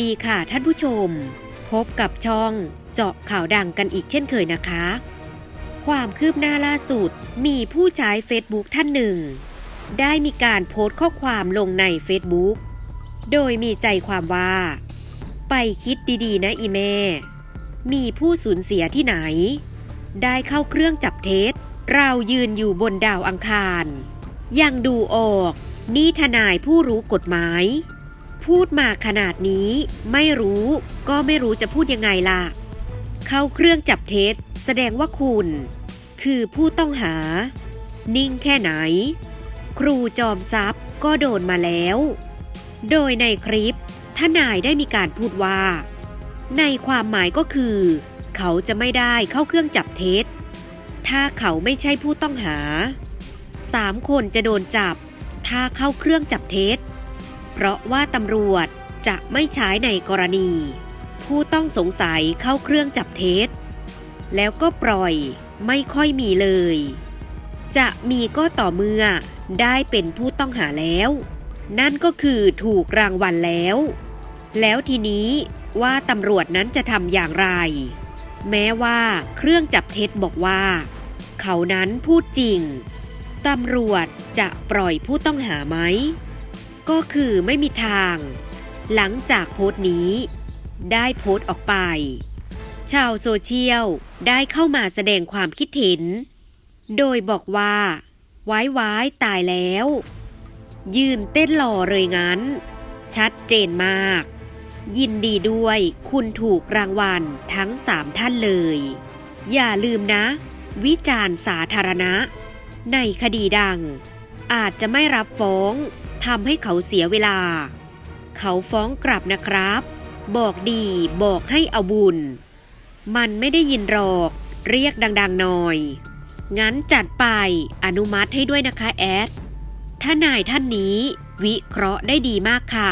ดีค่ะท่านผู้ชม พบกับช่องเจาะข่าวดังกันอีกเช่นเคยนะคะ ความคืบหน้าล่าสุดมีผู้ใช้ Facebook ท่านหนึ่ง ได้มีการโพสต์ข้อความลงใน Facebook โดยมีใจความว่า ไปคิดดีๆ นะอีแม่ มีผู้สูญเสียที่ไหน ได้เข้าเครื่องจับเท็จ เรายืนอยู่บนดาวอังคาร ยังดูออก นี่ทนายผู้รู้กฎหมาย พูดมาขนาดนี้ ไม่รู้ก็ไม่รู้จะพูดยังไงล่ะ เข้าเครื่องจับเท็จแสดงว่าคุณ คือผู้ต้องหา นิ่งแค่ไหน ครูจอมทรัพย์ก็โดนมาแล้ว โดยในคลิปทนายได้มีการพูดว่า ในความหมายก็คือ เขาจะไม่ได้เข้าเครื่องจับเท็จ ถ้าเขาไม่ใช่ผู้ต้องหาสามคนจะโดนจับ ถ้าเข้าเครื่องจับเท็จ ราะว่าตำรวจจะไม่ใช้ในกรณี ผู้ต้องสงสัยเข้าเครื่องจับเท็จ แล้วก็ปล่อยไม่ค่อยมีเลย จะมีก็ต่อเมื่อได้เป็นผู้ต้องหาแล้ว นั่นก็คือถูกรางวัลแล้ว แล้วทีนี้ว่าตำรวจนั้นจะทำอย่างไร แม้ว่าเครื่องจับเท็จบอกว่า เขานั้นพูดจริง ตำรวจจะปล่อยผู้ต้องหาไหม ก็คือไม่มีทาง หลังจากโพสต์นี้ ได้โพสต์ออกไป ชาวโซเชียลได้เข้ามาแสดงความคิดเห็น โดยบอกว่าว้ไว้ตายแล้ว ยืนเต้นหล่อเลยงั้น ชัดเจนมาก ยินดีด้วยคุณถูกรางวัลทั้งสามท่านเลย อย่าลืมนะ วิจารณ์สาธารณะ ในคดีดังอาจจะไม่รับฟ้อง ทำให้เขาเสียเวลา เขาฟ้องกลับนะครับ บอกดีบอกให้เอาบุญ มันไม่ได้ยินหรอก เรียกดังๆหน่อย งั้นจัดไปอนุมัติให้ด้วยนะคะแอดถ้านายท่านนี้ วิเคราะห์ได้ดีมากค่ะ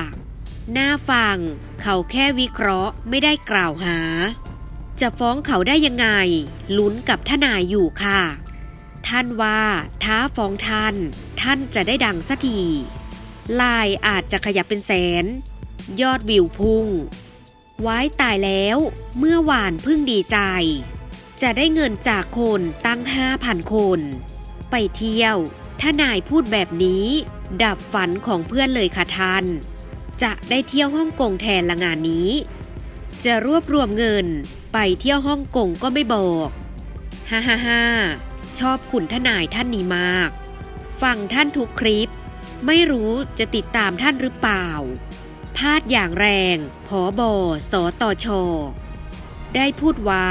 น่าฟัง เขาแค่วิเคราะห์ไม่ได้กล่าวหา จะฟ้องเขาได้ยังไง ลุ้นกับทนายอยู่ค่ะ ท่านว่าท้าฟ้องท่าน ท่านจะได้ดังสักที ลายอาจจะขยับเป็นแสน ยอดวิวพุ่ง ไว้ตายแล้วเมื่อวานพิ่งดีใจ จะได้เงินจากคนตั้งห้าพันคน ไปเที่ยว ถ้านายพูดแบบนี้ ดับฝันของเพื่อนเลยค่ะท่าน จะได้เที่ยวฮ่องกงแทนละงานนี้ จะรวบรวมเงินไปเที่ยวฮ่องกงก็ไม่บอกฮ่าฮ่าฮ่าชอบขุนทนายท่านนี้มาก ฟังท่านทุกคลิป ไม่รู้จะติดตามท่านหรือเปล่า พาดอย่างแรงผอบอสอตอชอได้พูดไว้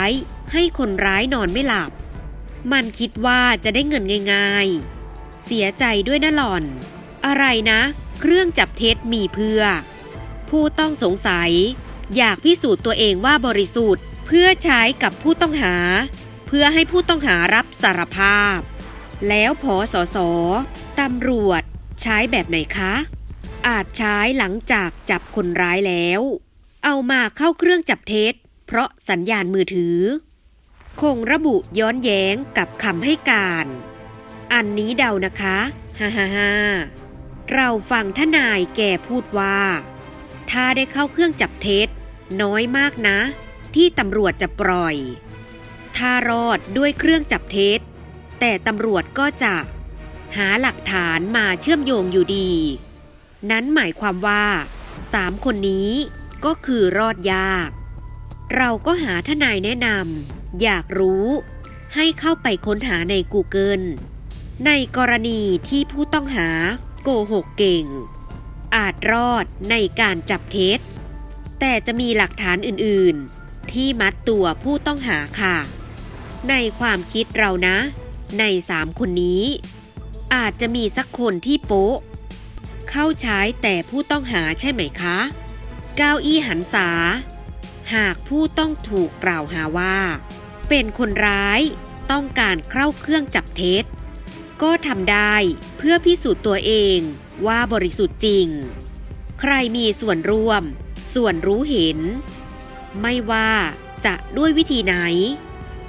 ให้คนร้ายนอนไม่หลับ มันคิดว่าจะได้เงินง่ายๆ เสียใจด้วยนะหล่อน อะไรนะ เครื่องจับเท็จมีเพื่อ ผู้ต้องสงสัย อยากพิสูจน์ตัวเองว่าบริสุทธิ์ เพื่อใช้กับผู้ต้องหา เพื่อให้ผู้ต้องหารับสารภาพ แล้วพอสอสอตำรวจ ใช้แบบไหนคะ อาจใช้หลังจากจับคนร้ายแล้ว เอามาเข้าเครื่องจับเท็จ เพราะสัญญาณมือถือ คงระบุย้อนแย้งกับคำให้การ อันนี้เดานะคะฮ่าฮ่าฮ่าเราฟังทนายแกพูดว่า ถ้าได้เข้าเครื่องจับเท็จ น้อยมากนะ ที่ตำรวจจะปล่อย ถ้ารอดด้วยเครื่องจับเท็จ แต่ตำรวจก็จะ หาหลักฐานมาเชื่อมโยงอยู่ดี นั้นหมายความว่าสามคนนี้ก็คือรอดยาก เราก็หาทนายแนะนำอยากรู้ ให้เข้าไปค้นหาใน Google ในกรณีที่ผู้ต้องหาโกหกเก่ง อาจรอดในการจับเท็จ แต่จะมีหลักฐานอื่นๆ ที่มัดตัวผู้ต้องหาค่ะ ในความคิดเรานะ ในสามคนนี้ อาจจะมีสักคนที่โป๊ะ เข้าใช้แต่ผู้ต้องหาใช่ไหมคะเก้าอี้หันษา หากผู้ต้องถูกกล่าวหาว่า เป็นคนร้ายต้องการเข้าเครื่องจับเท็จ ก็ทำได้เพื่อพิสูจน์ตัวเองว่าบริสุทธิ์จริง ใครมีส่วนร่วม ส่วนรู้เห็น ไม่ว่าจะด้วยวิธีไหน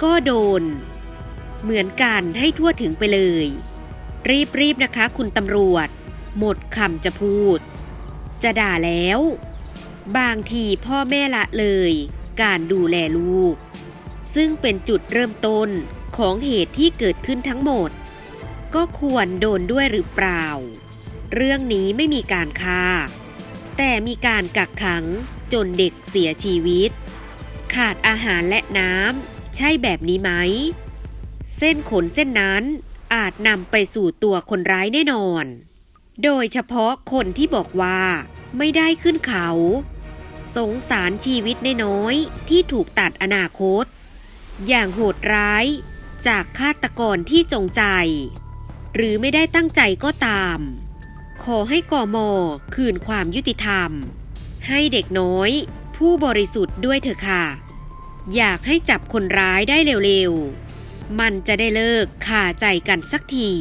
ก็โดน เหมือนกันให้ทั่วถึงไปเลย รีบๆนะคะ คุณตำรวจ หมดคำจะพูด จะด่าแล้ว บางทีพ่อแม่ละเลย การดูแลลูก ซึ่งเป็นจุดเริ่มต้นของเหตุที่เกิดขึ้นทั้งหมด ก็ควรโดนด้วยหรือเปล่า เรื่องนี้ไม่มีการฆ่า แต่มีการกักขังจนเด็กเสียชีวิต ขาดอาหารและน้ำใช่แบบนี้ไหม เส้นขนเส้นนั้น อาจนำไปสู่ตัวคนร้ายแน่นอน โดยเฉพาะคนที่บอกว่าไม่ได้ขึ้นเขา สงสารชีวิตน้อยที่ถูกตัดอนาคต อย่างโหดร้ายจากฆาตกรที่จงใจ หรือไม่ได้ตั้งใจก็ตาม ขอให้กอมอคืนความยุติธรรม ให้เด็กน้อยผู้บริสุทธิ์ด้วยเถอะค่ะ อยากให้จับคนร้ายได้เร็วๆ มันจะได้เลิกข่าใจกันสักที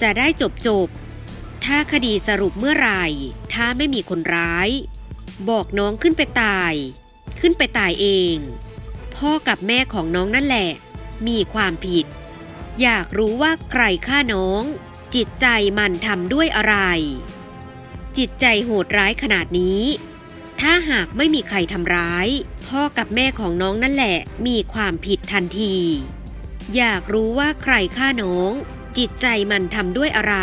จะได้จบจบ ถ้าคดีสรุปเมื่อไหร่ ถ้าไม่มีคนร้าย บอกน้องขึ้นไปตาย ขึ้นไปตายเอง พ่อกับแม่ของน้องนั่นแหละ มีความผิด อยากรู้ว่าใครฆ่าน้อง จิตใจมันทำด้วยอะไร จิตใจโหดร้ายขนาดนี้ถ้าหากไม่มีใครทำร้าย พ่อกับแม่ของน้องนั่นแหละมีความผิดทันที อยากรู้ว่าใครฆ่าน้อง จิตใจมันทำด้วยอะไร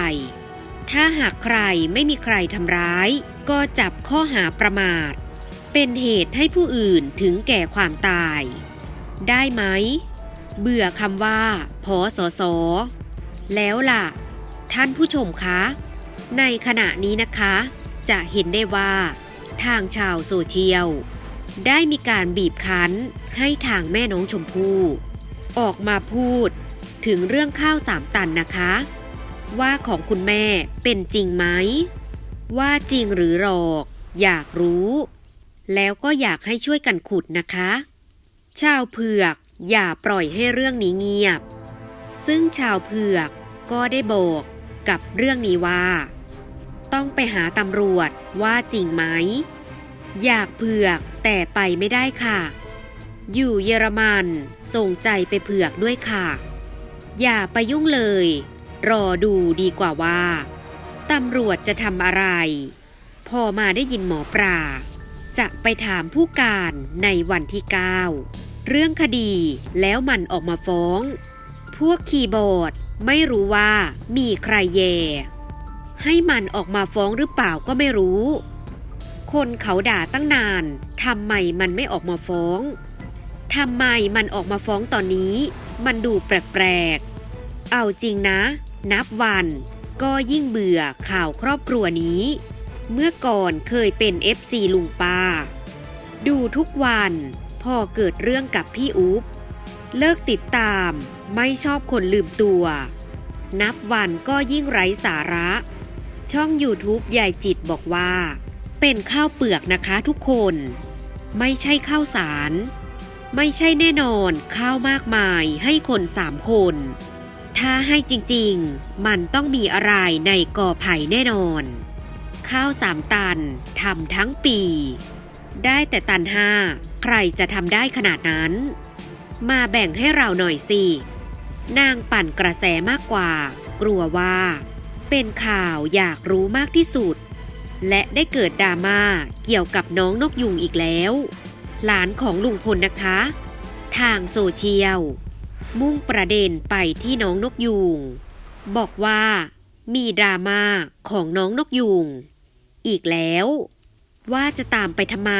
ถ้าหากใครไม่มีใครทำร้าย ก็จับข้อหาประมาท เป็นเหตุให้ผู้อื่นถึงแก่ความตาย ได้ไหม เบื่อคำว่าพอสอสอแล้วล่ะ ท่านผู้ชมคะ ในขณะนี้นะคะ จะเห็นได้ว่า ทางชาวโซเชียล ได้มีการบีบคั้นให้ทางแม่น้องชมพู่ ออกมาพูด ถึงเรื่องข้าวสามตันนะคะ ว่าของคุณแม่เป็นจริงไหม ว่าจริงหรือหลอก อยากรู้ แล้วก็อยากให้ช่วยกันขุดนะคะ ชาวเผือกอย่าปล่อยให้เรื่องนี้เงียบ ซึ่งชาวเผือกก็ได้บอกกับเรื่องนี้ว่า ต้องไปหาตำรวจว่าจริงไหม อยากเผือกแต่ไปไม่ได้ค่ะ อยู่เยอรมันส่งใจไปเผือกด้วยค่ะ อย่าไปยุ่งเลย รอดูดีกว่าว่าตำรวจจะทำอะไร พอมาได้ยินหมอปลาจะไปถามผู้การในวันที่ 9 เรื่องคดีแล้วมันออกมาฟ้อง พวกคีย์บอร์ดไม่รู้ว่ามีใครแย่ให้มันออกมาฟ้องหรือเปล่าก็ไม่รู้ คนเขาด่าตั้งนานทำไมมันไม่ออกมาฟ้อง ทำไมมันออกมาฟ้องตอนนี้ มันดูแปลกๆ เอาจริงนะ นับวันก็ยิ่งเบื่อข่าวครอบครัวนี้ เมื่อก่อนเคยเป็น FC ลุงป้า ดูทุกวันพอเกิดเรื่องกับพี่อุ๊บ เลิกติดตามไม่ชอบคนลืมตัว นับวันก็ยิ่งไร้สาระ ช่อง YouTube ยายจิตบอกว่า เป็นข้าวเปลือกนะคะทุกคน ไม่ใช่ข้าวสาร ไม่ใช่แน่นอนข้าวมากมายให้คนสามคน ถ้าให้จริงๆ มันต้องมีอะไรในกอไผ่แน่นอน ข้าวสามตันทำทั้งปี ได้แต่ตันห้าใครจะทำได้ขนาดนั้น มาแบ่งให้เราหน่อยสิ นางปั่นกระแสมากกว่า กลัวว่า เป็นข่าวอยากรู้มากที่สุด และได้เกิดดราม่าเกี่ยวกับน้องนกยุงอีกแล้ว หลานของลุงพลนะคะ ทางโซเชียล มุ่งประเด็นไปที่น้องนกยูง บอกว่า มีดราม่าของน้องนกยูง อีกแล้ว ว่าจะตามไปทำไม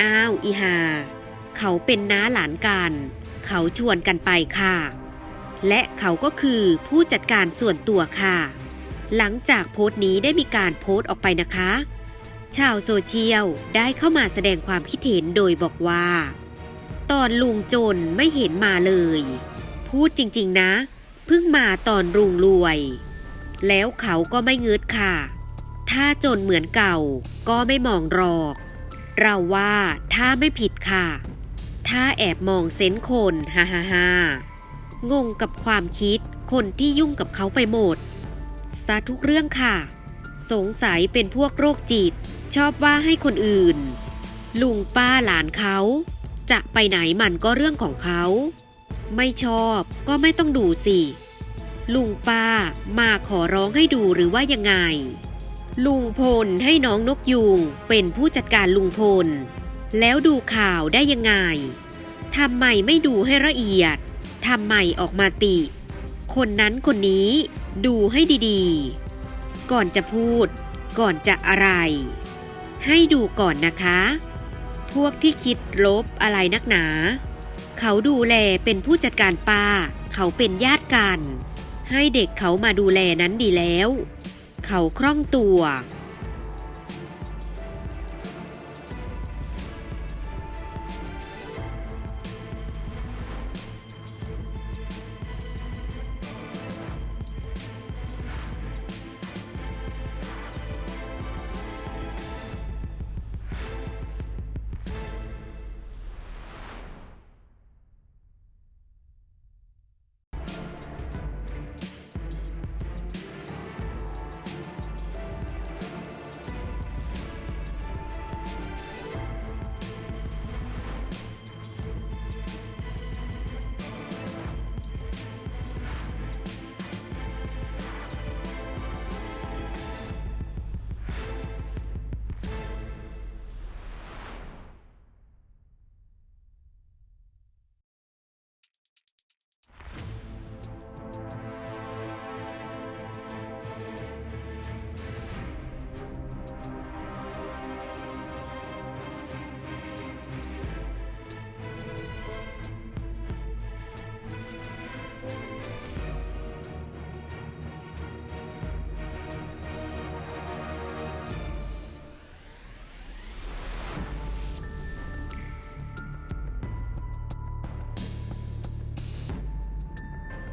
อ้าวอีหา เขาเป็นน้าหลานกัน เขาชวนกันไปค่ะ และเขาก็คือผู้จัดการส่วนตัวค่ะ หลังจากโพสต์นี้ได้มีการโพสต์ออกไปนะคะ ชาวโซเชียลได้เข้ามาแสดงความคิดเห็นโดยบอกว่า ตอนลุงจนไม่เห็นมาเลย พูดจริงๆนะ เพิ่งมาตอนลุงรวย แล้วเขาก็ไม่เงืดค่ะ ถ้าจนเหมือนเก่าก็ไม่มองรอก เราว่าถ้าไม่ผิดค่ะ ถ้าแอบมองเซนคนฮ่าฮ่าฮ่างงกับความคิดคนที่ยุ่งกับเขาไปหมดซะทุกเรื่องค่ะ สงสัยเป็นพวกโรคจิต ชอบว่าให้คนอื่น ลุงป้าหลานเขา จะไปไหนมันก็เรื่องของเขา ไม่ชอบก็ไม่ต้องดูสิ ลุงป้ามาขอร้องให้ดูหรือว่ายังไง ลุงพลให้น้องนกยูงเป็นผู้จัดการลุงพล แล้วดูข่าวได้ยังไงทำไมไม่ดูให้ละเอียดทำไมออกมาติ คนนั้นคนนี้ดูให้ดีๆ ก่อนจะพูด ก่อนจะอะไร ให้ดูก่อนนะคะ พวกที่คิดลบอะไรนักหนา เขาดูแลเป็นผู้จัดการป้า เขาเป็นญาติกัน ให้เด็กเขามาดูแลนั้นดีแล้ว เขาคล่องตัว